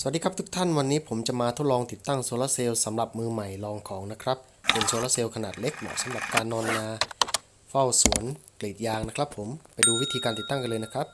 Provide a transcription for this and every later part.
สวัสดีครับทุกท่านวันนี้ผมจะมาทดลองติดตั้งโซลาร์เซลล์สำหรับมือใหม่ลองของนะครับ เป็นโซลาร์เซลล์ขนาดเล็กเหมาะสำหรับการนอนนา เฝ้าสวนกรีดยางนะครับผมไปดูวิธีการติดตั้งกันเลยนะครับ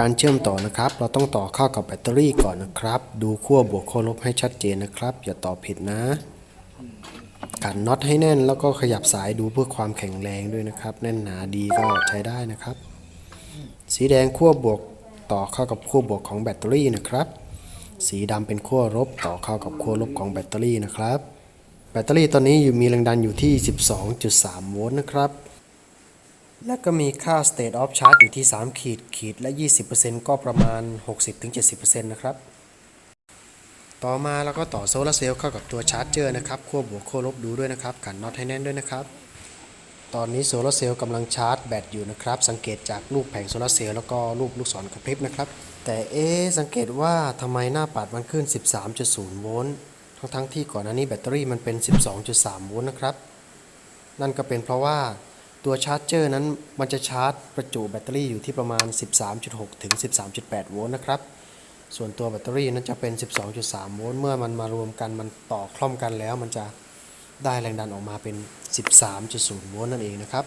การเชื่อมต่อนะครับ เราต้องต่อเข้ากับแบตเตอรี่ก่อนนะครับ ดูขั้วบวกขั้วลบให้ชัดเจนนะครับ อย่าต่อผิดนะกันน็อตให้แน่นแล้วก็ขยับสายดูเพื่อความแข็งแรงด้วยนะครับ แน่นหนาดีก็ใช้ได้นะครับ สีแดงขั้วบวกต่อเข้ากับขั้วบวกของแบตเตอรี่นะครับ สีดำเป็นขั้วลบต่อเข้ากับขั้วลบของแบตเตอรี่นะครับ แบตเตอรี่ตอนนี้อยู่มีแรงดันอยู่ที่ 12.3 โวลต์นะครับ และก็มีค่า state of charge อยู่ที่ 3 ขีดขีดและ 20%ก็ประมาณ 60-70%นะครับ ต่อมาเราก็ต่อโซลาร์เซลล์เข้ากับตัวชาร์จเจอร์นะครับขั้วบวกขั้วลบดูด้วยนะครับ กันน็อตให้แน่นด้วยนะครับ ตอนนี้โซลาร์เซลล์กำลังชาร์จแบตอยู่นะครับ สังเกตจากรูปแผงโซลาร์เซลล์แล้วก็รูปลูกศรกระพริบนะครับ แต่เอ๊สังเกตว่าทำไมหน้าปัดมันขึ้น 13.0 โวลต์ ทั้งๆที่ก่อนหน้านี้แบตเตอรี่มันเป็น 12.3 โวลต์นะครับ นั่นก็เป็นเพราะว่า ตัวชาร์จเจอร์นั้นมันจะชาร์จประจุแบตเตอรี่อยู่ที่ประมาณ 13.6 ถึง 13.8 โวลต์นะครับ ส่วนตัวแบตเตอรี่นั้นจะเป็น 12.3 โวลต์เมื่อมันมารวมกันมันต่อคล่อมกันแล้ว มันจะได้แรงดันออกมาเป็น 13.0 โวลต์นั่นเองนะครับ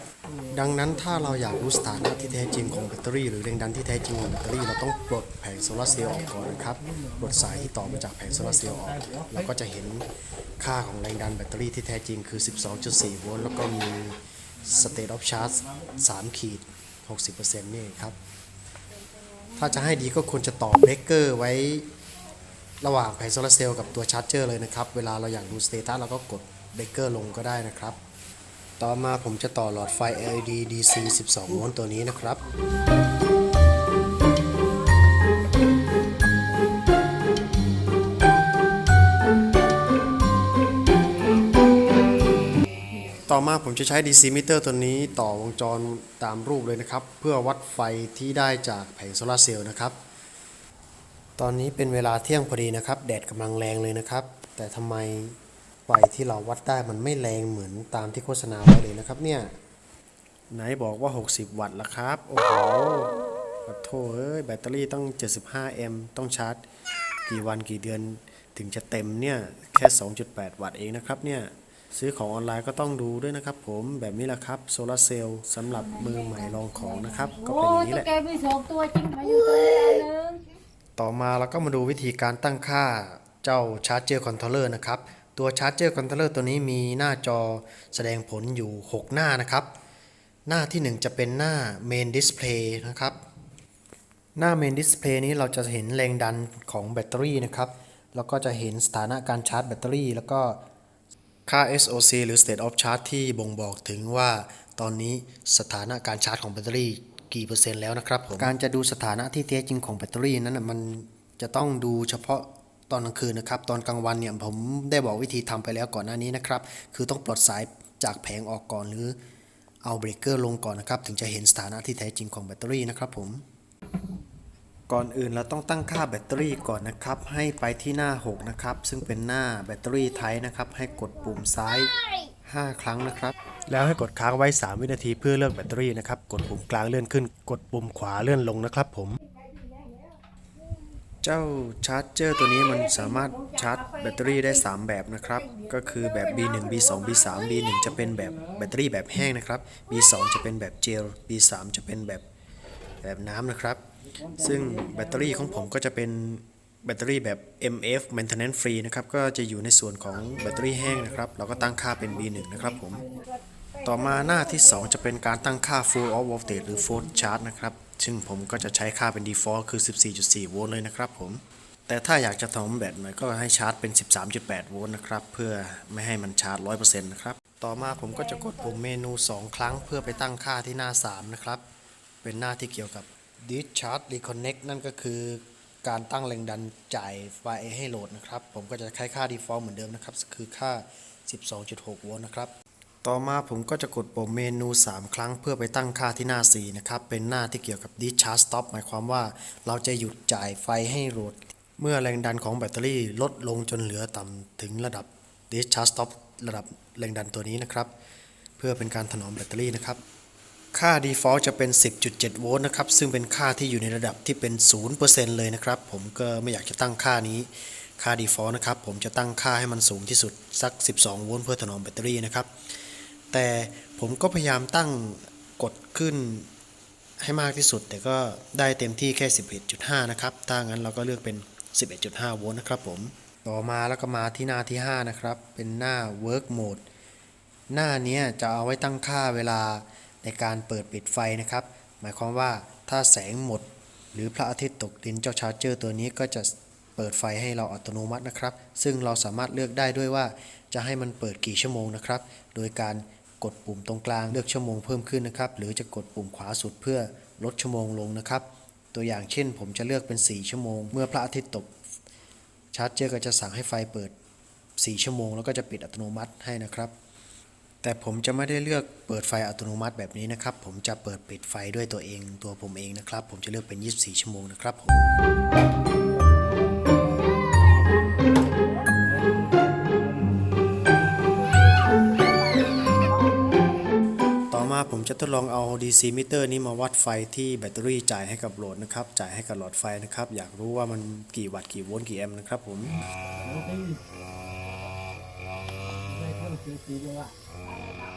ดังนั้นถ้าเราอยากรู้สถานะที่แท้จริงของแบตเตอรี่ หรือแรงดันที่แท้จริงของแบตเตอรี่เราต้องปลดแผงโซลาร์เซลล์ออกก่อนนะครับปลดสายที่ต่อมาจากแผงโซลาร์เซลล์ออกเราก็จะเห็นค่าของแรงดันแบตเตอรี่ที่แท้จริงคือ 12.4 โวลต์แล้วก็มี state of charge 3ขีด60%นี่ครับ ถ้าจะให้ดีก็ควรจะต่อเบรกเกอร์ไว้ระหว่างแผงโซลาร์เซลล์กับตัวชาร์จเจอร์เลยนะครับ เวลาเราอยากดูสเตตัสเราก็กดเบรกเกอร์ลงก็ได้นะครับ ต่อมาผมจะต่อหลอดไฟ LED DC 12 โวลต์ตัวนี้นะครับ ต่อมาผมจะใช้ DC meter ตัวนี้ต่อวงจรตามรูปเลยนะครับ เพื่อวัดไฟที่ได้จากแผงโซลาเซลล์นะครับ ตอนนี้เป็นเวลาเที่ยงพอดีนะครับ แดดกำลังแรงเลยนะครับ แต่ทำไมไฟที่เราวัดได้มันไม่แรงเหมือนตามที่โฆษณาไว้เลยนะครับเนี่ย ไหนบอกว่า 60 วัตต์ละครับ โอ้โหขอโทษเอ้ยแบตเตอรี่ต้อง 75 แอมป์ต้องชาร์จ กี่วันกี่เดือนถึงจะเต็มเนี่ยแค่ 2.8 วัตต์เองนะครับเนี่ย ซื้อของออนไลน์ก็ต้องดูด้วยนะครับผมแบบนี้แหละครับโซลาเซลล์สำหรับมือใหม่ลองของนะครับ ก็โอ้เป็นอย่างนี้ตุ๊แหกละ แกมีสองตัวจริงมาอยู่ตัวนี้อันหนึง ต่อมาเราก็มาดูวิธีการตั้งค่าเจ้าชาร์จเจอร์คอนโทรลเลอร์นะครับ ตัวชาร์จเจอร์คอนโทรลเลอร์ตัวนี้มีหน้าจอแสดงผลอยู่ 6 หน้านะครับ หน้าที่ 1 จะเป็นหน้า Main Display นะครับ หน้า Main Display นี้เราจะเห็นแรงดันของแบตเตอรี่นะครับ แล้วก็จะเห็นสถานะการชาร์จแบตเตอรี่ แล้วก็ ค่า SOC หรือ State of Charge ที่บ่งบอกถึงว่าตอนนี้สถานะการชาร์จของแบตเตอรี่กี่เปอร์เซ็นต์แล้วนะครับผมการจะดูสถานะที่แท้จริงของแบตเตอรี่นั้นนะมันจะต้องดูเฉพาะตอนกลางคืนนะครับ ตอนกลางวันเนี่ยผมได้บอกวิธีทำไปแล้วก่อนหน้านี้นะครับ คือต้องปลดสายจากแผงออกก่อนหรือเอาเบรกเกอร์ลงก่อนนะครับ ถึงจะเห็นสถานะที่แท้จริงของแบตเตอรี่นะครับผม ก่อนอื่นเราต้องตั้งค่าแบตเตอรี่ก่อนนะครับ ให้ไปที่หน้า 6 นะครับ ซึ่งเป็นหน้าแบตเตอรี่ไทป์นะครับ ให้กดปุ่มซ้าย 5 ครั้งนะครับ แล้วให้กดค้างไว้ 3 วินาทีเพื่อเลือกแบตเตอรี่นะครับ กดปุ่มกลางเลื่อนขึ้น กดปุ่มขวาเลื่อนลงนะครับผม เจ้าชาร์จเจอร์ตัวนี้มันสามารถชาร์จแบตเตอรี่ได้ 3 แบบนะครับ ก็คือแบบ B1 B2 B3 B1 จะเป็นแบบแบตเตอรี่แบบแห้งนะครับ B2 จะเป็นแบบเจล B3 จะเป็นแบบแบบน้ำนะครับ ซึ่งแบตเตอรี่ของผมก็จะเป็นแบตเตอรี่แบบ MF maintenance free นะครับ ก็จะอยู่ในส่วนของแบตเตอรี่แห้งนะครับ เราก็ตั้งค่าเป็น B1 นะครับผม ต่อมาหน้าที่ 2 จะเป็นการตั้งค่า full off voltage หรือ full charge นะครับ ซึ่งผมก็จะใช้ค่าเป็น default คือ 14.4 โวลต์เลยนะครับผม แต่ถ้าอยากจะถมแบตหน่อยก็ให้ชาร์จเป็น 13.8 โวลต์นะครับ เพื่อไม่ให้มันชาร์จ 100%นะครับ ต่อมาผมก็จะกดปุ่มเมนู 2 ครั้ง เพื่อไปตั้งค่าที่หน้า 3 นะครับ เป็นหน้าที่เกี่ยวกับ discharge reconnect นั่นก็คือการตั้งแรงดันจ่ายไฟให้โหลดนะครับ ผมก็จะใช้ค่า default เหมือนเดิมนะครับ คือค่า 12.6 โวลต์นะครับ ต่อมาผมก็จะกดปุ่มเมนู 3 ครั้งเพื่อไปตั้งค่าที่หน้า 4 นะครับ เป็นหน้าที่เกี่ยวกับ discharge stop หมายความว่าเราจะหยุดจ่ายไฟให้โหลด เมื่อแรงดันของแบตเตอรี่ลดลงจนเหลือต่ำถึงระดับ discharge stop ระดับแรงดันตัวนี้นะครับ เพื่อเป็นการถนอมแบตเตอรี่นะครับ ค่า default จะเป็น 10.7 โวลต์นะครับ ซึ่งเป็นค่าที่อยู่ในระดับที่เป็น 0%เลยนะครับ ผมก็ไม่อยากจะตั้งค่านี้ ค่า default นะครับ ผมจะตั้งค่าให้มันสูงที่สุด สัก 12 โวลต์เพื่อถนอมแบตเตอรี่นะครับ แต่ผมก็พยายามตั้งกดขึ้นให้มากที่สุด แต่ก็ได้เต็มที่แค่ 11.5 นะครับ ถ้างั้นเราก็เลือกเป็น 11.5 โวลต์นะครับผม ต่อมาแล้วก็มาที่หน้าที่ 5 นะครับ เป็นหน้า work mode หน้านี้จะเอาไว้ตั้งค่าเวลา ในการเปิดปิดไฟนะครับ หมายความว่าถ้าแสงหมด หรือพระอาทิตย์ตกดินเจ้าชาร์จเจอร์ตัวนี้ก็จะเปิดไฟให้เราอัตโนมัตินะครับ ซึ่งเราสามารถเลือกได้ด้วยว่าจะให้มันเปิดกี่ชั่วโมงนะครับ โดยการกดปุ่มตรงกลางเลือกชั่วโมงเพิ่มขึ้นนะครับ หรือจะกดปุ่มขวาสุดเพื่อลดชั่วโมงลงนะครับ ตัวอย่างเช่น ผมจะเลือกเป็น 4 ชั่วโมง เมื่อพระอาทิตย์ตกชาร์จเจอร์ก็จะสั่งให้ไฟเปิด 4 ชั่วโมง แล้วก็จะปิดอัตโนมัติให้นะครับ แต่ผมจะไม่ได้เลือกเปิดไฟอัตโนมัติแบบนี้นะครับ ผมจะเปิดปิดไฟด้วยตัวเองตัวผมเองนะครับ ผมจะเลือกเป็น 24 ชั่วโมงนะครับผมต่อมาผมจะทดลองเอา DC meter นี้มาวัดไฟที่แบตเตอรี่จ่ายให้กับโหลดนะครับ จ่ายให้กับหลอดไฟนะครับ อยากรู้ว่ามันกี่วัตต์กี่โวลต์กี่แอมป์นะครับผม Oh, no.